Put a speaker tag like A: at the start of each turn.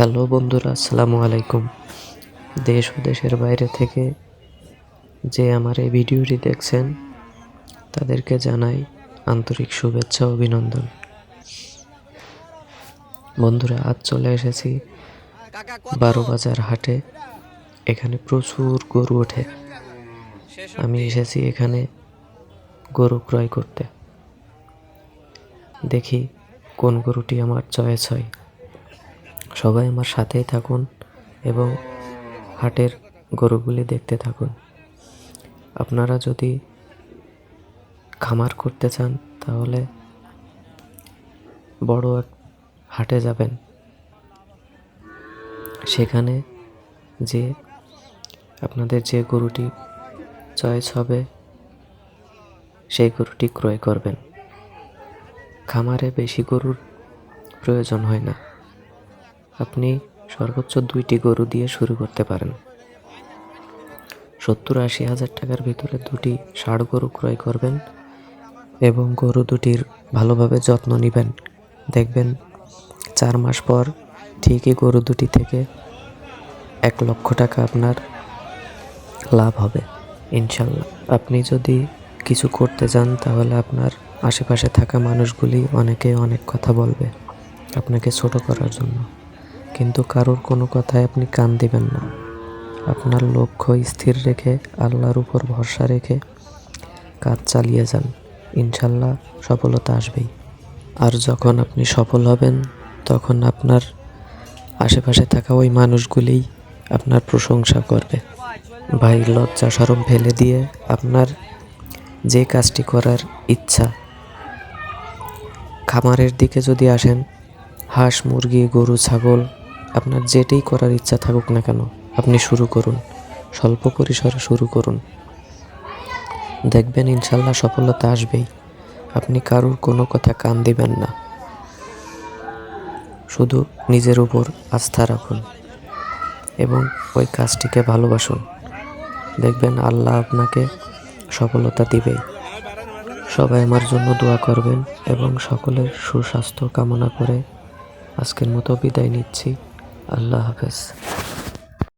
A: Hello বন্ধুরা, আসসালামু আলাইকুম। দেশ ও দেশের বাইরে থেকে যে আমার এই ভিডিওটি দেখছেন, তাদেরকে জানাই আন্তরিক শুভেচ্ছা, অভিনন্দন। বন্ধুরা, আজ চলে এসেছি বারো বাজার হাটে। এখানে প্রচুর গরু ওঠে। আমি এসেছি এখানে গরু ক্রয় করতে। দেখি কোন গরুটি আমার চয়েস হয়। সবাই আমার সাথেই থাকুন এবং হাটের গরুগুলি দেখতে থাকুন। আপনারা যদি খামার করতে চান, তাহলে বড় এক হাটে যাবেন। সেখানে যে আপনাদের যে গরুটি চয়েস হবে, সেই গরুটি ক্রয় করবেন। খামারে বেশি গরুর প্রয়োজন হয় না। আপনি সর্বোচ্চ দুইটি গরু দিয়ে শুরু করতে পারেন। সত্তর আশি হাজার টাকার ভিতরে দুটি ষাড় গরু ক্রয় করবেন এবং গরু দুটির ভালোভাবে যত্ন নেবেন। দেখবেন চার মাস পর ঠিকই গরু দুটি থেকে এক লক্ষ টাকা আপনার লাভ হবে, ইনশাল্লাহ। আপনি যদি কিছু করতে যান তাহলে আপনার আশেপাশে থাকা মানুষগুলি অনেকে অনেক কথা বলবে আপনাকে ছোট করার জন্য। কিন্তু কারোর কোনো কথায় আপনি কান দিবেন না। আপনার লক্ষ্য স্থির রেখে, আল্লাহর উপর ভরসা রেখে কাজ চালিয়ে যান। ইনশাল্লাহ সফলতা আসবেই। আর যখন আপনি সফল হবেন, তখন আপনার আশেপাশে থাকা ওই মানুষগুলিই আপনার প্রশংসা করবে। ভাই, লজ্জা সরম ফেলে দিয়ে আপনার যে কাজটি করার ইচ্ছা, খামারের দিকে যদি আসেন, হাঁস, মুরগি, গরু, ছাগল আপনার যেটাই করার ইচ্ছা থাকুক না কেন, আপনি শুরু করুন। স্বল্প পরিসরে শুরু করুন। দেখবেন ইনশাল্লাহ সফলতা আসবেই। আপনি কারুর কোনো কথা কান দিবেন না। শুধু নিজের উপর আস্থা রাখুন এবং ওই কাজটিকে ভালোবাসুন। দেখবেন আল্লাহ আপনাকে সফলতা দিবেই সবাই আমার জন্য দোয়া করবেন এবং সকলের সুস্বাস্থ্য কামনা করে আজকের মতো বিদায় নিচ্ছি। আল্লাহ হাফেজ।